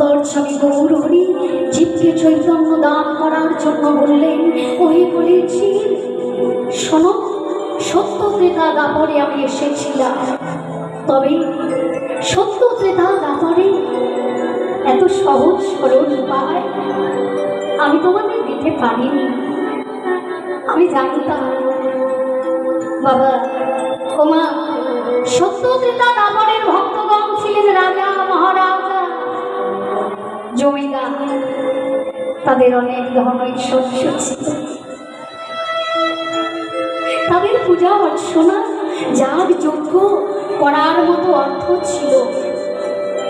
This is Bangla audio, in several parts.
অন্তর্ছবি গৌরহরি জীবকে চৈতন্য দান করার জন্য বললেন ওই বলেছি শোনো, সত্য ত্রেতা দাপরে আমি এসেছিলাম। তবে সত্য ত্রেতা দাপরে এত সহজ সরল উপায় আমি তোমাদের দিতে পারিনি। আমি জানতাম, বাবা, ওমা, সত্য ত্রেতা দাপরের ভক্তগণ ছিলেন রাজা জমিদার। তাদের অনেক ধন ঐশ্বর্য ছিল তাদের পূজা অর্চনা যাগ যজ্ঞ করার মতো অর্থ ছিল।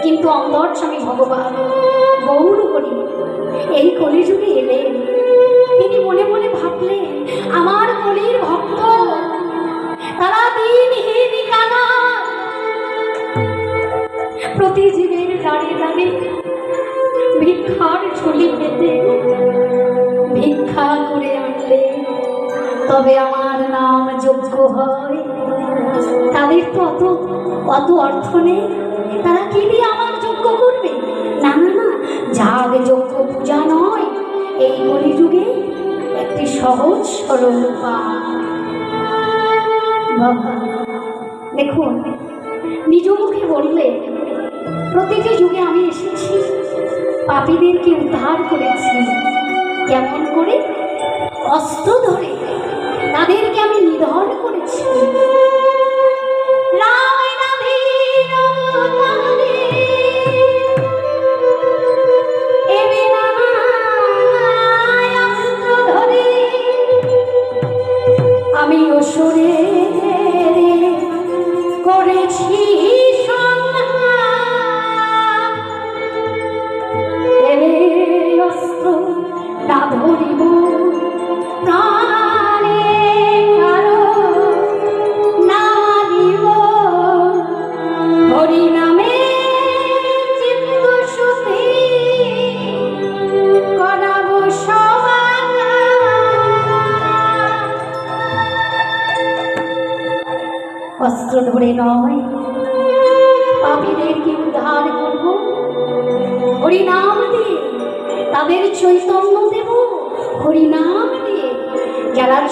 কিন্তু অন্তর্স্বামী ভগবান গৌর এই কলিযুগে এলেন তিনি মনে মনে ভাবলেন, আমার কলির ভক্ত, তারা কানার প্রতি জীবের দাঁড়িয়ে দাঁড়িয়ে ভিক্ষার ঝুলি পেতে ভিক্ষা করে আনলে তবে আমার নাম যোগ্য হয়। তাদের তো অত অত অর্থ নেই। তারা কি দিয়ে আমার যোগ্য করবে? না না না যাগ যোগ্য পূজা নয়, এই কলিযুগে একটি সহজ, সরল দেখুন, নিজ মুখে বললে, প্রতিটি যুগে আমি এসেছি। পাপীদেরকে উদ্ধার করেছি। কেমন করে? অস্ত্র ধরে। তাদেরকে আমি নিধন করেছি।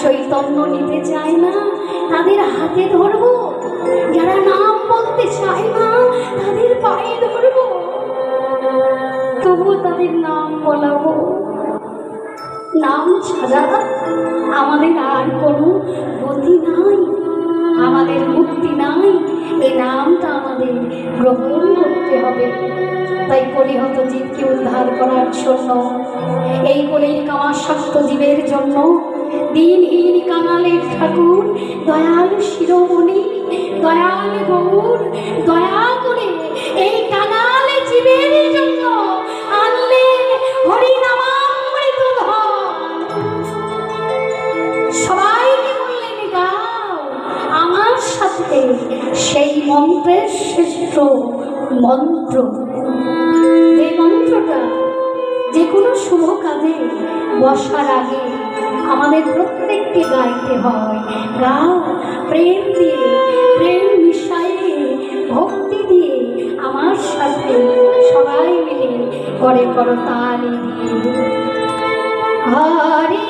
চৈতন্য নিতে চায় না, তাদের হাতে ধরব। যারা নাম বলতে চায় না, তাদের পায়ে ধরব। তবু তাদের নাম বলাবো নাম ছাড়া আমাদের আর কোনো গতি নাই, আমাদের মুক্তি নাই। এই নামটা আমাদের গ্রহণ করতে হবে। তাই কলিহত জীবকে উদ্ধার করার জন্য, এই কলির কামাসক্ত জীবের জন্য দিনহীন কাঙালের ঠাকুর, দয়াল শিরোমণি, দয়াল গৌর, দয়া করে এই কাঙাল জীবের জন্য আনলে আমার সাথে সেই মন্ত্রের শ্রেষ্ঠ মন্ত্র। যে মন্ত্রটা যে কোনো শুভ কাজে বসার আগে আমাদের প্রত্যেককে গাইতে হয়। গাও, প্রেম দিয়ে, প্রেম মিশাইয়ে ভক্তি দিয়ে আমার সাথে সবাই মিলে করে করো তালি দিয়ে। হরে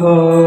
Oh.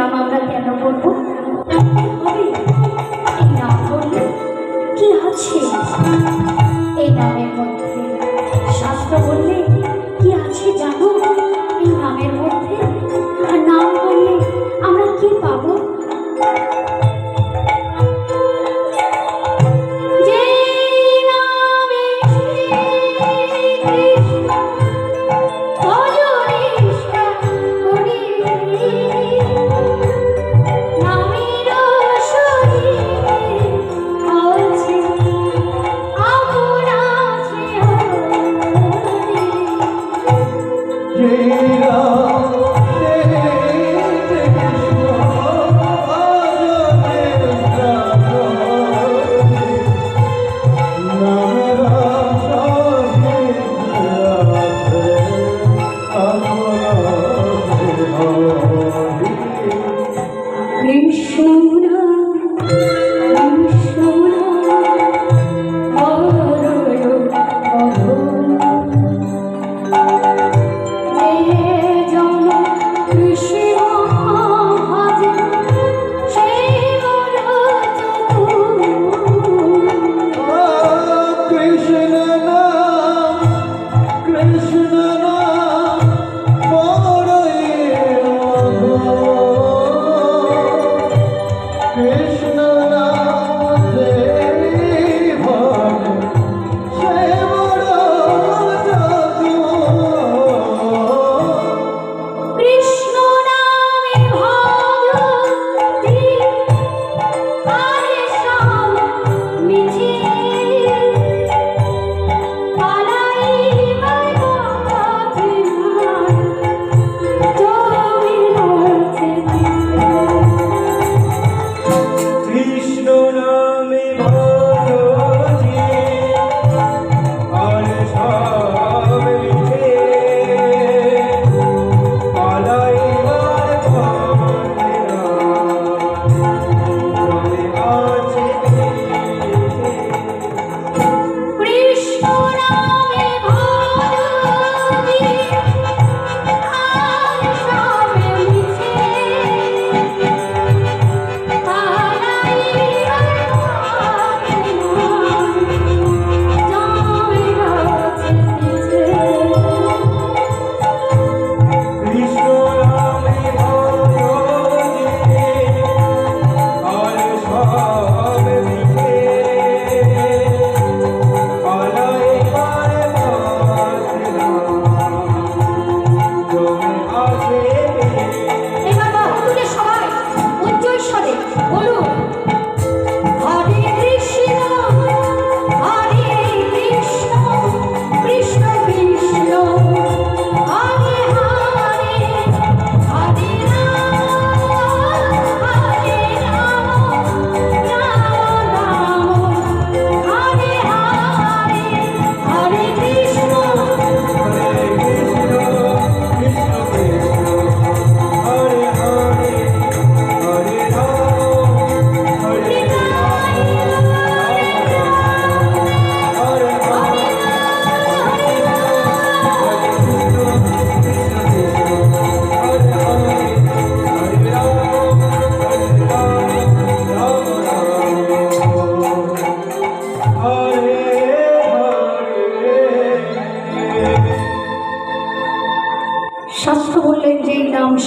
নাম আমরা কেন করব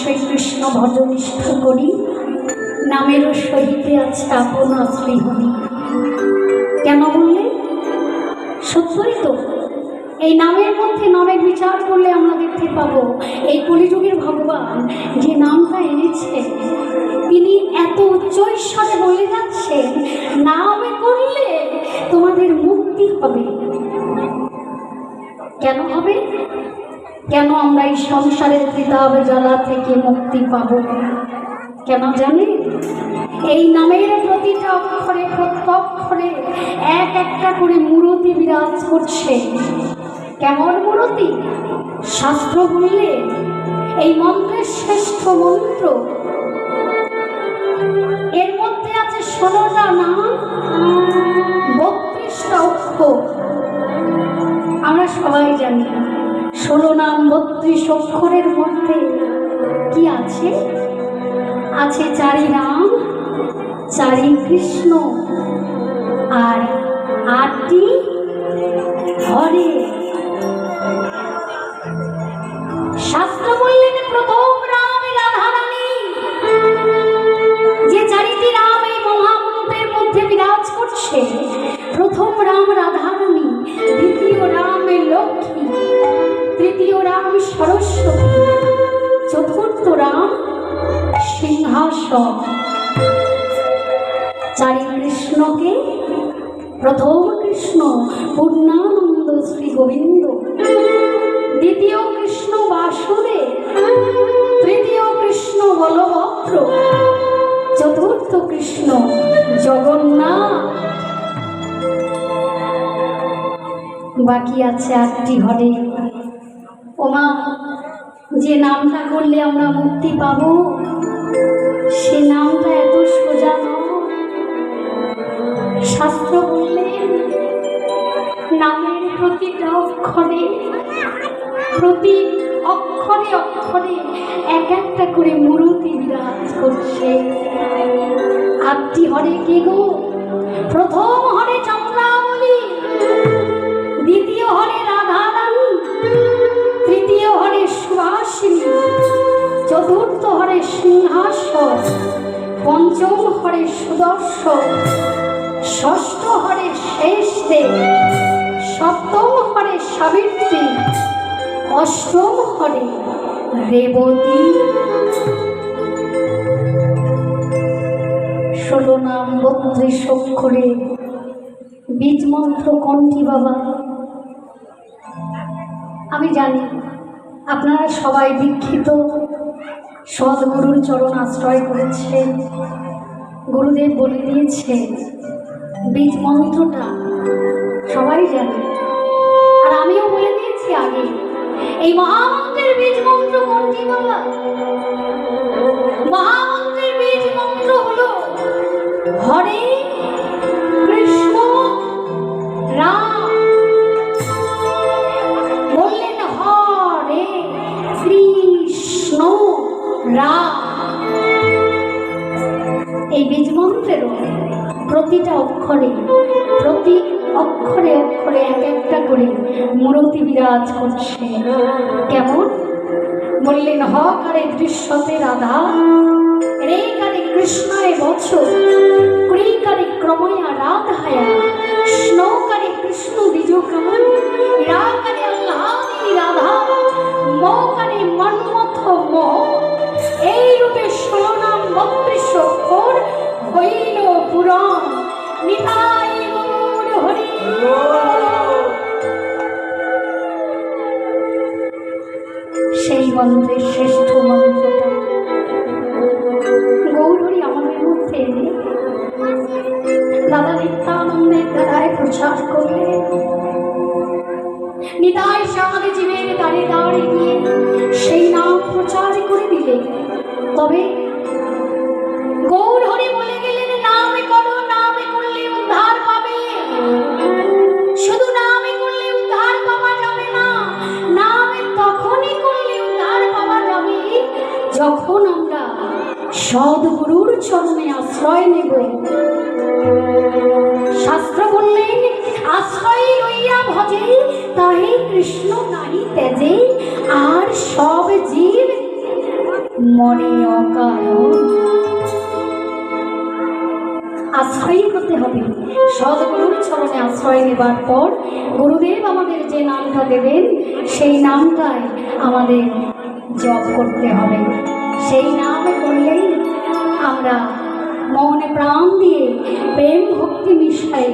শ্রীকৃষ্ণ ভজনিষ্ঠ করি, নামেরও সহিতে আছে আপন শ্রীহরি কেন বললে? সত্যই তো, এই নামের মধ্যে নামের বিচার করলে আমরা দেখতে পাবো, এই কলিযুগের ভগবান যে নামটা এনেছে তিনি এত উচ্চৈস্বরে বলে যাচ্ছেন, নামে করলে তোমাদের মুক্তি হবে। কেন হবে? কেন আমরা এই সংসারের কিতাব জ্বালা থেকে মুক্তি পাব? কেন জানি? এই নামের প্রতিটা অক্ষরে, প্রত্যক্ষরে এক একটা করে মূরতি বিরাজ করছে। কেমন মূরতি? শাস্ত্র বললে এই মন্ত্রের শ্রেষ্ঠ মন্ত্র। এর মধ্যে আছে ষোলোটা নাম, বত্রিশটা অক্ষর। আমরা সবাই জানি। ষোলো নাম, বত্রিশ অক্ষরের মধ্যে কি আছে? আছে চারি নাম, চারি কৃষ্ণ, আর আটটি হরে। প্রথম কৃষ্ণ পূর্ণানন্দ শ্রী গোবিন্দ। দ্বিতীয় কৃষ্ণ বাসুদেব তৃতীয় কৃষ্ণ বলভদ্র। চতুর্থ কৃষ্ণ জগন্নাথ। বাকি আছে আটটি ঘরে। ওমা, যে নামটা করলে আমরা মুক্তি পাব, সে নামটা শাস্ত্র বললেন নামের প্রতিটা অক্ষরে, প্রতি অক্ষরে অক্ষরে এক একটা করে মূর্তি বিরাজ করছে। আটটি হরে কে গো? প্রথম হরে চন্দ্রাবলী, দ্বিতীয় হরে রাধারানী, তৃতীয় হরে সুভাষিনী, চতুর্থ হরে সিংহাসন, পঞ্চম হরে সুদর্শন। ষষ্ঠ হরে শেষ দেব, সপ্তম হরে সাবিত্রী, অষ্টম হরে রেবতী। ষোলো নাম বত্রিশ অক্ষরে বীজ মন্ত্র কোনটি বাবা? আমি জানি, আপনারা সবাই দীক্ষিত, সদ্গুরুর চরণ আশ্রয় করেছেন, গুরুদেব বলে দিয়েছে বীজ মন্ত্রটা সবাই জানে। আর আমিও বলে দিয়েছি আগে, এই মহামন্ত্রের বীজ মন্ত্র কোনটি বাবা মহামন্ত্রের বীজ মন্ত্র হলো হরে প্রতিটা অক্ষরে, প্রতি অক্ষরে অক্ষরে এক একটা করে মূরতি বিরাজ করছে। কেমন? বললেন হকারে দৃশ্যতে রাধা রে কারে কৃষ্ণায় বছর ক্রীকারে ক্রময়া রাধায়া স্নৌকারে কৃষ্ণ দ্বিজকান রাকারে আল্লাহাদিনী রাধা মৌকারে মন্মথ ম এই রূপে ষোলো নাম বত্রিশ হইল পুরাণ নিতাই হরি। সেই মন্ত্রের শ্রেষ্ঠ মন্ত্রটা। গৌরী আমাদের মধ্যে দাদা নিত্যানন্দের দ্বারায় প্রচার আশ্রয় নেব। শাস্ত্র বললেন, আশ্রয় লইয়া ভজে, তাহে কৃষ্ণ নাহি তেজে আর সব জীব মনে অকারণ আশ্রয়ী হতে হবে। সদগুরুর চরণে আশ্রয় নেবার পর গুরুদেব আমাদের যে নামটা দেবেন, সেই নামটাই আমাদের জপ করতে হবে। সেই নাম করলেই আমরা মনে প্রাণ দিয়ে প্রেম ভক্তি মিশাই।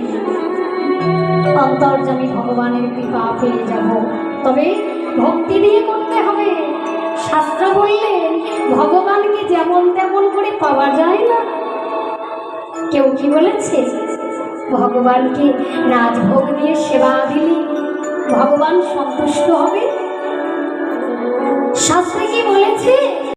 অন্তর্জামী ভগবানের কৃপা পেয়ে যাব। তবে ভক্তি দিয়ে করতে হবে। শাস্ত্র বললেন ভগবানকে যেমন তেমন করে পাওয়া যায় না। কেউ কি বলেছে? ভগবানকে রাজভোগ দিয়ে সেবা দিলে ভগবান সন্তুষ্ট হবে? শাস্ত্রে কি বলেছে?